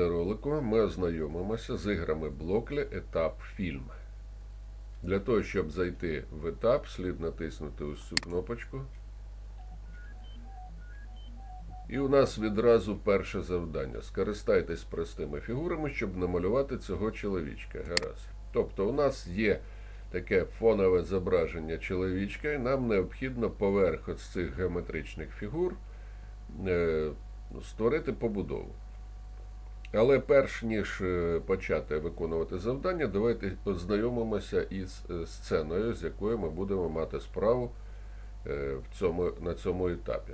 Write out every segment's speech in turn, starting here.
відеоролику ми ознайомимося з іграми Блоклі Етап Фільм. Для того, щоб зайти в етап, слід натиснути ось цю кнопочку. І у нас відразу перше завдання. Скористайтесь простими фігурами, щоб намалювати цього чоловічка. Гаразд. Тобто, у нас є таке фонове зображення чоловічка, і нам необхідно поверх ось цих геометричних фігур е, створити побудову. Але перш ніж е, почати виконувати завдання, давайте познайомимося із е, сценою, з якою ми будемо мати справу е, в цьому, на цьому етапі.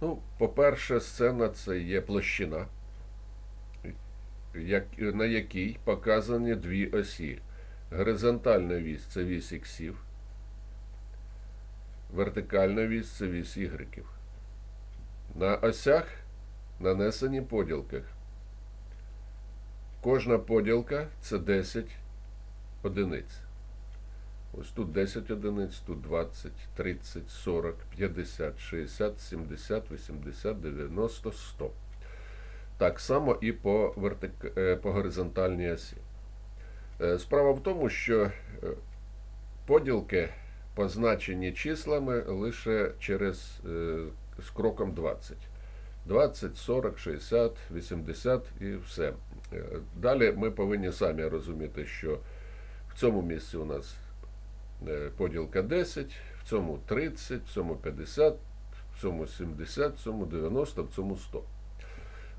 Ну, по-перше, сцена це є площина, на якій показані дві осі. Горизонтальна вісь це вісь іксів, вертикальна вісь це вісь ігреків. На осях нанесені поділки. Кожна поділка це 10 одиниць. Ось тут 10 одиниць, тут 20, 30, 40, 50, 60, 70, 80, 90, 100. Так само і по, вертик... е, по горизонтальній осі. Е, Справа в тому, що е, поділки позначені числами лише через з кроком 20. 20, 40, 60, 80 і все. Е, Далі ми повинні самі розуміти, що в цьому місці у нас е, поділка 10, в цьому 30, в цьому 50, в цьому 70, в цьому 90, в цьому 100.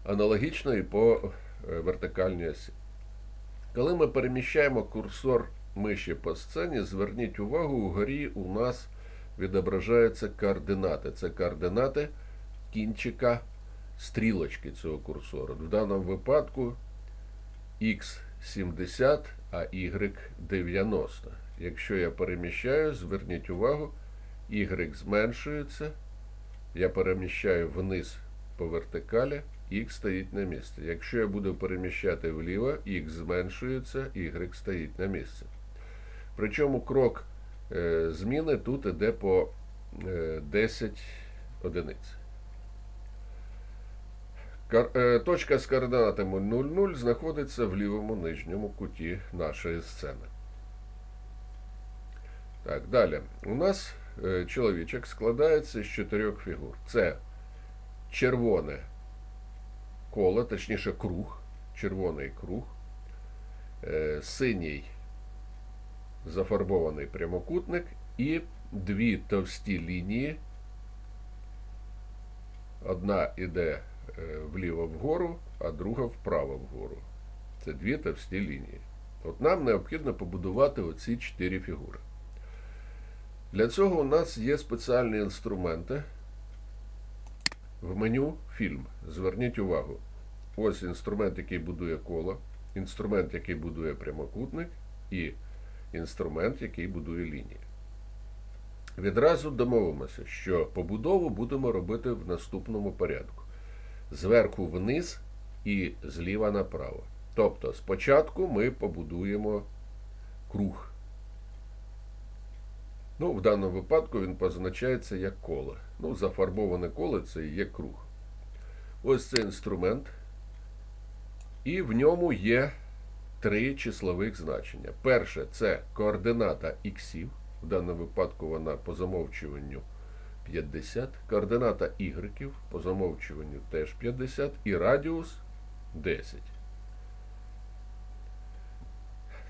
Аналогічно і по е, вертикальній осі. Коли ми переміщаємо курсор миші по сцені, зверніть увагу, угорі у нас відображаються координати. Це координати кінчика стрілочки цього курсора. В даному випадку x 70, а y 90. Якщо я переміщаю, зверніть увагу, y зменшується, я переміщаю вниз по вертикалі, x стоїть на місці. Якщо я буду переміщати вліво, x зменшується, y стоїть на місці. Причому крок е, зміни тут іде по е, 10 одиниць. Е, Точка з координатами 00 знаходиться в лівому нижньому куті нашої сцени. Так, далі. У нас е, чоловічок складається з чотирьох фігур. Це червоне коло, точніше круг, червоний круг, е, синій зафарбований прямокутник і дві товсті лінії. Одна йде е, вліво вгору, а друга вправо вгору. Це дві товсті лінії. От нам необхідно побудувати оці чотири фігури. Для цього у нас є спеціальні інструменти в меню фільм. Зверніть увагу. Ось інструмент, який будує коло, інструмент, який будує прямокутник, і інструмент, який будує лінії. Відразу домовимося, що побудову будемо робити в наступному порядку: зверху вниз і зліва направо. Тобто, спочатку ми побудуємо круг. Ну, в даному випадку він позначається як коло. Ну, зафарбоване коло це і є круг. Ось це інструмент. І в ньому є три числових значення. Перше це координата іксів. В даному випадку вона по замовчуванню 50. Координата ігреків по замовчуванню теж 50. І радіус 10.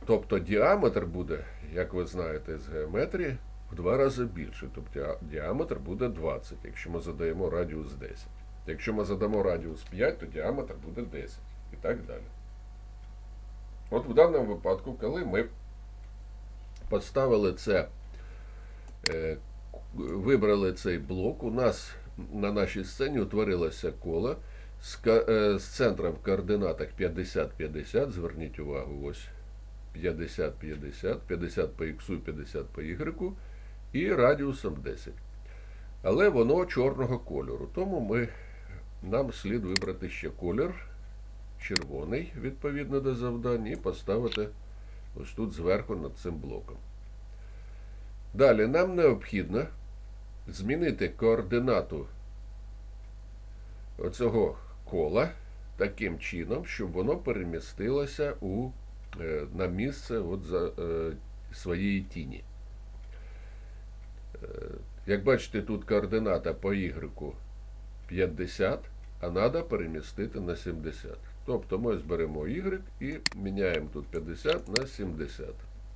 Тобто діаметр буде, як ви знаєте з геометрії, в два рази більше. Тобто діаметр буде 20, якщо ми задаємо радіус 10. Якщо ми задамо радіус 5, то діаметр буде 10. І так далі. От в даному випадку, коли ми поставили це, е, вибрали цей блок, у нас на нашій сцені утворилося коло з, е, з центра в координатах 50-50. Зверніть увагу, ось 50-50, 50 по х, 50 по y, і радіусом 10. Але воно чорного кольору. Тому ми, нам слід вибрати ще колір червоний, відповідно до завдання, і поставити ось тут зверху над цим блоком. Далі нам необхідно змінити координату оцього кола таким чином, щоб воно перемістилося у, е, на місце от за, е, своєї тіні. Е, Як бачите, тут координата по Y 50, а треба перемістити на 70. Тобто ми зберемо Y і міняємо тут 50 на 70.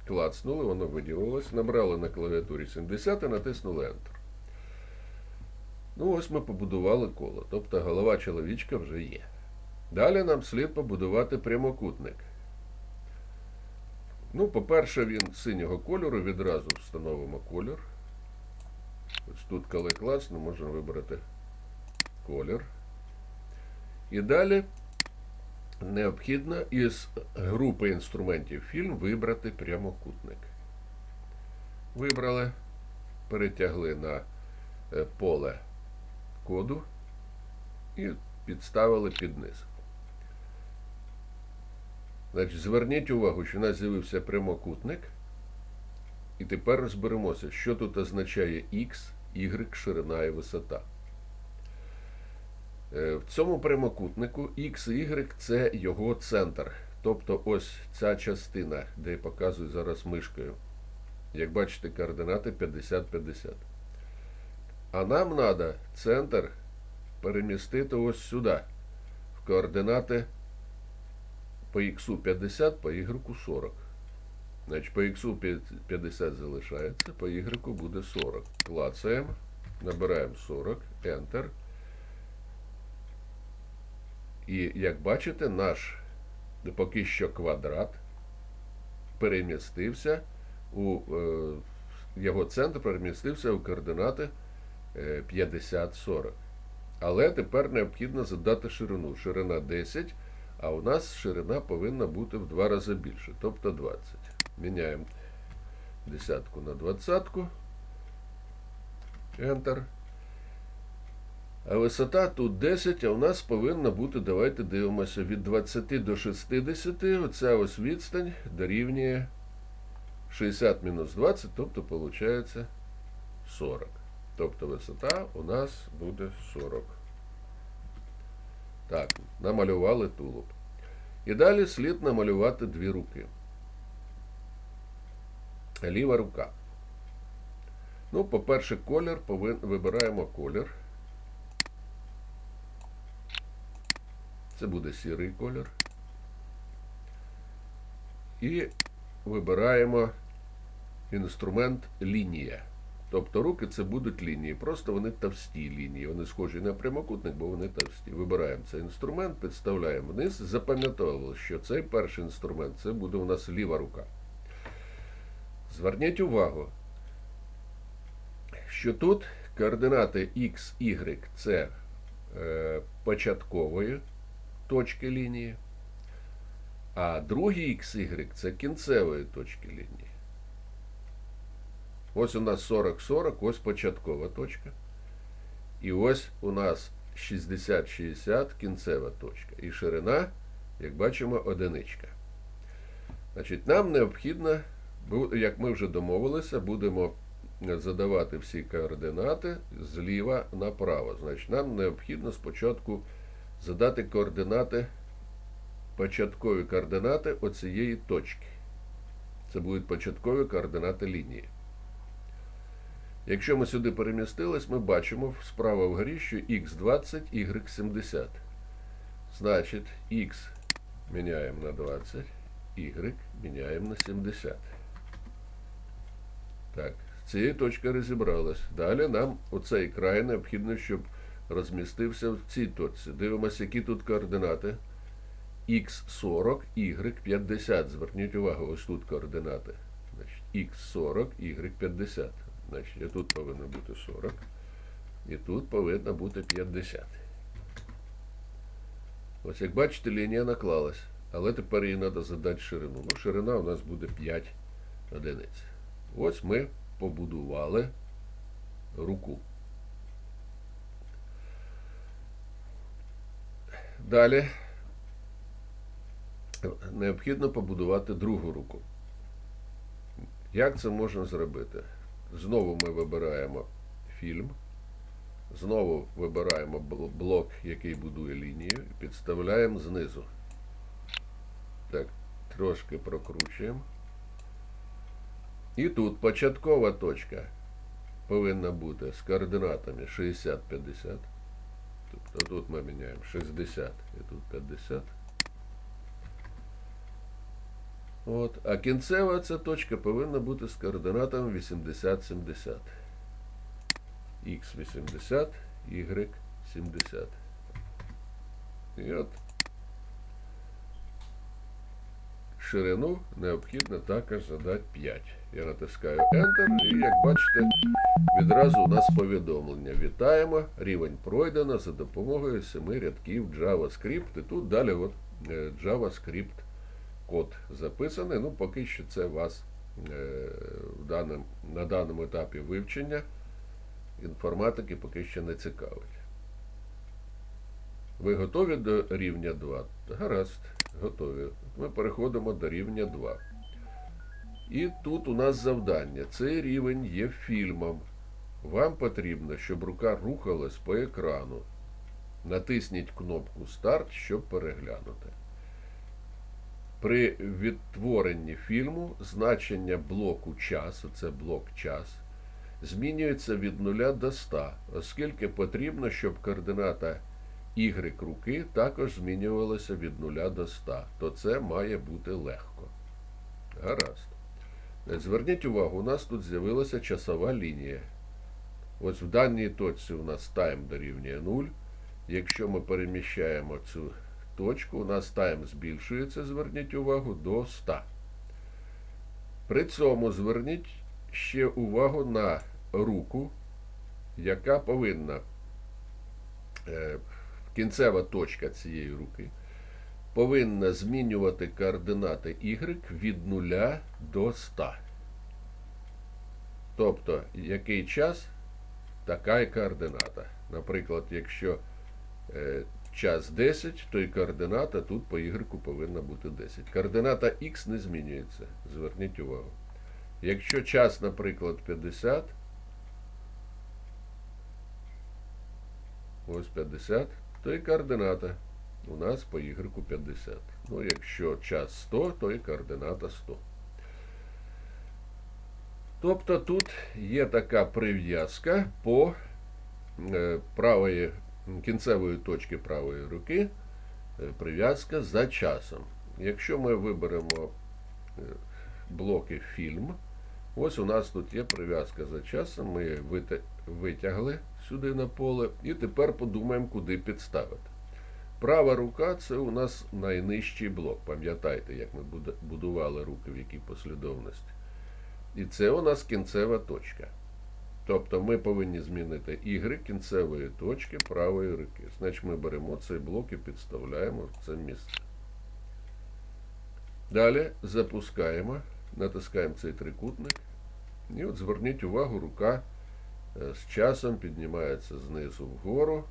Клацнули, воно виділилось, набрали на клавіатурі 70 і натиснули Enter. Ну, ось ми побудували коло. Тобто голова чоловічка вже є. Далі нам слід побудувати прямокутник. Ну, по-перше, він синього кольору, відразу встановимо колір. Ось тут, коли класно, можемо вибрати колір. І далі необхідно із групи інструментів фільм вибрати прямокутник. Вибрали, перетягли на е, поле коду і підставили під низ. Значить, зверніть увагу, що у нас з'явився прямокутник. І тепер розберемося, що тут означає X, Y, ширина і висота. Е, В цьому прямокутнику X і Y це його центр. Тобто ось ця частина, де я показую зараз мишкою. Як бачите, координати 50-50. А нам треба центр перемістити ось сюди. В координати по X 50, по Y 40. Значить, по X 50 залишається, по Y буде 40. Клацаємо, набираємо 40, Enter. І як бачите, наш поки що квадрат перемістився у е, його центр перемістився у координати 50-40. Але тепер необхідно задати ширину. Ширина 10, а у нас ширина повинна бути в два рази більше, тобто 20. Міняємо десятку на двадцятку. Enter. А висота тут 10, а у нас повинна бути, давайте дивимося, від 20 до 60. Оця ось відстань дорівнює 60 мінус 20, тобто виходить 40. Тобто висота у нас буде 40. Так, намалювали тулуб. І далі слід намалювати дві руки. Ліва рука. Ну, по-перше, колір повин... вибираємо колір. Це буде сірий колір. І вибираємо інструмент лінія. Тобто руки це будуть лінії. Просто вони товсті лінії. Вони схожі на прямокутник, бо вони товсті. Вибираємо цей інструмент, підставляємо вниз. Запам'ятовували, що цей перший інструмент це буде у нас ліва рука. Зверніть увагу, що тут координати X, Y це е, початкової точки лінії, а другий X, Y це кінцевої точки лінії. Ось у нас 40-40, ось початкова точка. І ось у нас 60-60 кінцева точка. І ширина, як бачимо, одиничка. Значить, нам необхідно, як ми вже домовилися, будемо задавати всі координати зліва направо. Значить, нам необхідно спочатку задати координати, початкові координати оцієї точки. Це будуть початкові координати лінії. Якщо ми сюди перемістились, ми бачимо справа вгорі, що x20, y70. Значить, x міняємо на 20, y міняємо на 70. Так, з цієї точки розібрались. Далі нам оцей край необхідно, щоб розмістився в цій точці. Дивимося, які тут координати. Х40, Y50. Зверніть увагу, ось тут координати. Значить, Х40, Y50. Значить, і тут повинно бути 40. І тут повинно бути 50. Ось як бачите, лінія наклалась. Але тепер їй треба задати ширину. Ну, ширина у нас буде 5 одиниць. Ось ми побудували руку. Далі необхідно побудувати другу руку. Як це можна зробити? Знову ми вибираємо фільм, Знову вибираємо блок, який будує лінію, підставляємо знизу. Так, трошки прокручуємо. І тут початкова точка повинна бути з координатами 60-50. Тобто тут ми міняємо 60 і тут 50. От. А кінцева ця точка повинна бути з координатами 80-70. Х 80, Y 70. І от ширину необхідно також задати 5. Я натискаю Enter і, як бачите, відразу у нас повідомлення. Вітаємо, рівень пройдено за допомогою 7 рядків JavaScript. І тут далі от, е, JavaScript код записаний. Ну, поки що це вас е, в даному, на даному етапі вивчення інформатики поки що не цікавить. Ви готові до рівня 2? Гаразд, готові. Ми переходимо до рівня 2. І тут у нас завдання. Цей рівень є фільмом. Вам потрібно, щоб рука рухалась по екрану. Натисніть кнопку Старт, щоб переглянути. При відтворенні фільму значення блоку часу, це блок час, змінюється від 0 до 100, оскільки потрібно, щоб координата Y руки також змінювалася від 0 до 100, то це має бути легко. Гаразд. Зверніть увагу, у нас тут з'явилася часова лінія. Ось в даній точці у нас тайм дорівнює 0. Якщо ми переміщаємо цю точку, у нас тайм збільшується, зверніть увагу, до 100. При цьому зверніть ще увагу на руку, яка повинна, е, кінцева точка цієї руки, повинна змінювати координати Y від 0 до 100. Тобто, який час, така і координата. Наприклад, якщо е, час 10, то і координата тут по Y повинна бути 10. Координата X не змінюється. Зверніть увагу. Якщо час, наприклад, 50, ось 50, то і координата у нас по Y 50. Ну, якщо час 100, то і координата 100. Тобто тут є така прив'язка по е, правої кінцевої точки правої руки, е, прив'язка за часом. Якщо ми виберемо е, блоки фільм, ось у нас тут є прив'язка за часом, ми її витягли сюди на поле, і тепер подумаємо, куди підставити. Права рука це у нас найнижчий блок. Пам'ятайте, як ми будували руки, в якій послідовності. І це у нас кінцева точка. Тобто ми повинні змінити Y кінцевої точки правої руки. Значить, ми беремо цей блок і підставляємо в це місце. Далі запускаємо, натискаємо цей трикутник. І от зверніть увагу, рука е, з часом піднімається знизу вгору.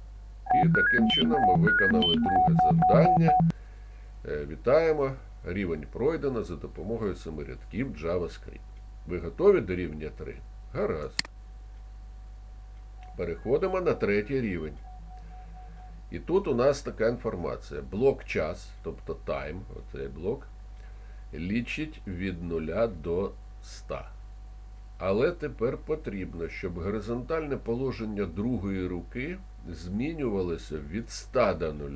І таким чином ми виконали друге завдання. Е, Вітаємо! Рівень пройдено за допомогою семирядків JavaScript. Ви готові до рівня 3? Гаразд. Переходимо на третій рівень. І тут у нас така інформація. Блок час, тобто time, оцей блок, лічить від 0 до 100. Але тепер потрібно, щоб горизонтальне положення другої руки змінювалося від 100 до 0.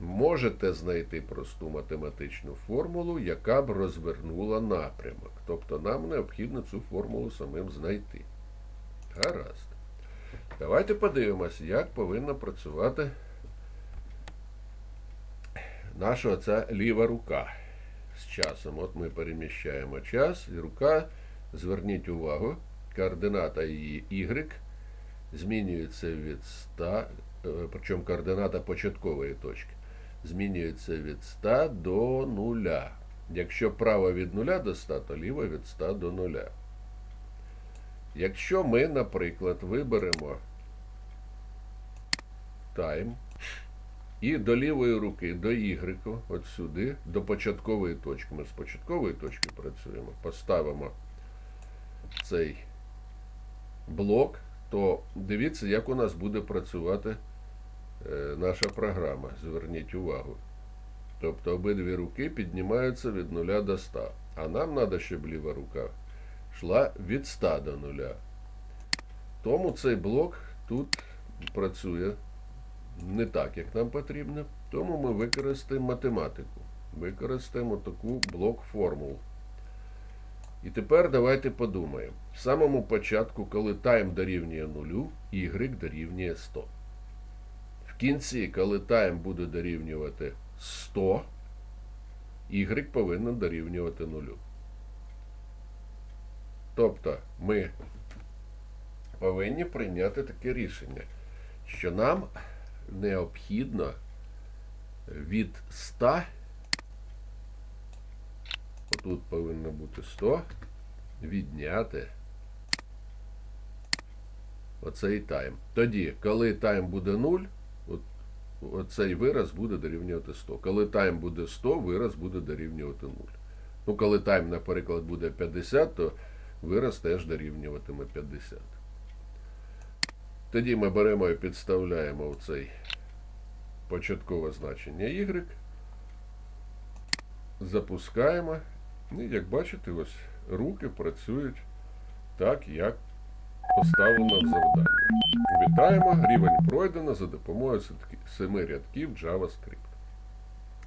Можете знайти просту математичну формулу, яка б розвернула напрямок. Тобто нам необхідно цю формулу самим знайти. Гаразд. Давайте подивимося, як повинна працювати наша оця ліва рука з часом. От ми переміщаємо час, і рука, зверніть увагу, координата її Y змінюється від 100, е, причому координата початкової точки, змінюється від 100 до 0. Якщо право від 0 до 100, то ліво від 100 до 0. Якщо ми, наприклад, виберемо тайм і до лівої руки, до Y, от сюди, до початкової точки, ми з початкової точки працюємо, поставимо цей блок, то дивіться, як у нас буде працювати е, наша програма. Зверніть увагу. Тобто обидві руки піднімаються від 0 до 100. А нам треба, щоб ліва рука йшла від 100 до 0. Тому цей блок тут працює не так, як нам потрібно. Тому ми використаємо математику. Використаємо таку блок формул. І тепер давайте подумаємо. В самому початку, коли тайм дорівнює нулю, y дорівнює 100. В кінці, коли тайм буде дорівнювати 100, y повинен дорівнювати нулю. Тобто ми повинні прийняти таке рішення, що нам необхідно від 100, отут повинно бути 100, відняти оцей тайм. Тоді, коли тайм буде 0, от, оцей вираз буде дорівнювати 100. Коли тайм буде 100, вираз буде дорівнювати 0. Ну, коли тайм, наприклад, буде 50, то вираз теж дорівнюватиме 50. Тоді ми беремо і підставляємо в цей початкове значення y, запускаємо. І як бачите, ось руки працюють так, як поставлено в завданні. Вітаємо, рівень пройдено за допомогою семи рядків JavaScript.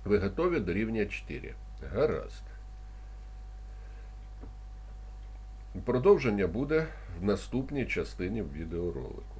Ви готові до рівня 4. Гаразд. Продовження буде в наступній частині відеоролику.